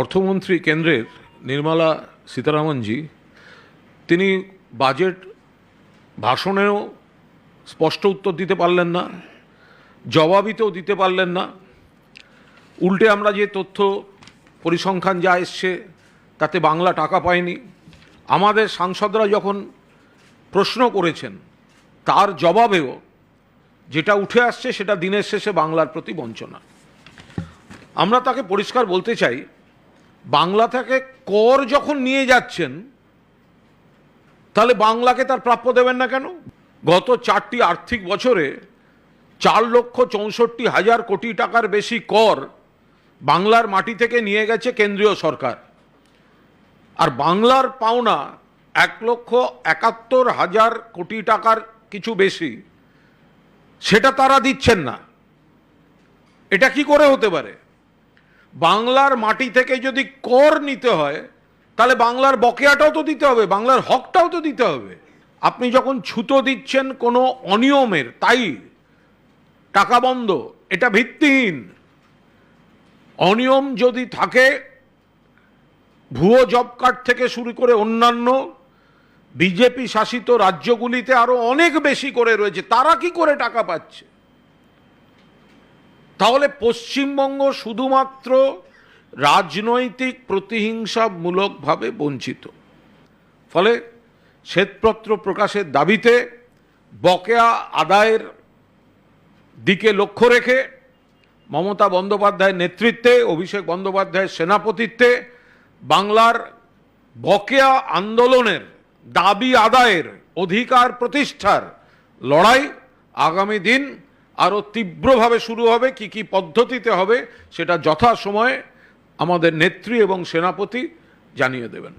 অর্থমন্ত্রী কেন্দ্রের নির্মলা সীতারামনজি, তিনি বাজেট ভাষণেও স্পষ্ট উত্তর দিতে পারলেন না, জবাবিতেও দিতে পারলেন না। উল্টে আমরা যে তথ্য পরিসংখ্যান যা এসছে, তাতে বাংলা টাকা পায়নি। আমাদের সাংসদরা যখন প্রশ্ন করেছেন, তার জবাবেও যেটা উঠে আসছে সেটা দিনের শেষে বাংলার প্রতি বঞ্চনা। আমরা তাকে পরিষ্কার বলতে চাই বাংলা থেকে কর যখন নিয়ে যাচ্ছেন, তাহলে বাংলাকে তার প্রাপ্য দেবেন না কেন? গত চারটি আর্থিক বছরে চার লক্ষ চৌষট্টি হাজার কোটি টাকার বেশি কর বাংলার মাটি থেকে নিয়ে গেছে কেন্দ্রীয় সরকার। আর বাংলার পাওনা এক লক্ষ একাত্তর হাজার কোটি টাকার কিছু বেশি, সেটা তারা দিচ্ছেন না। এটা কি করে হতে পারে? বাংলার মাটি থেকে যদি কর নিতে হয়, তাহলে বাংলার বকেয়াটাও তো দিতে হবে, বাংলার হকটাও তো দিতে হবে। আপনি যখন ছুতো দিচ্ছেন কোনো অনিয়মের, তাই টাকা বন্ধ, এটা ভিত্তিহীন। অনিয়ম যদি থাকে, ভুয়ো জব কার্ড থেকে শুরু করে অন্যান্য, বিজেপি শাসিত রাজ্যগুলিতে আরও অনেক বেশি করে রয়েছে, তারা কি করে টাকা পাচ্ছে? তাহলে পশ্চিমবঙ্গ শুধুমাত্র রাজনৈতিক প্রতিহিংসামূলকভাবে বঞ্চিত। ফলে শ্বেতপত্র প্রকাশের দাবিতে বকেয়া আদায়ের দিকে লক্ষ্য রেখে মমতা বন্দ্যোপাধ্যায়ের নেতৃত্বে, অভিষেক বন্দ্যোপাধ্যায়ের সেনাপতিত্বে বাংলার বকেয়া আন্দোলনের দাবি আদায়ের অধিকার প্রতিষ্ঠার লড়াই আগামী দিন আরও তীব্রভাবে শুরু হবে, কি কি পদ্ধতিতে হবে, সেটা যথাসময়ে আমাদের নেত্রী এবং সেনাপতি জানিয়ে দেবেন।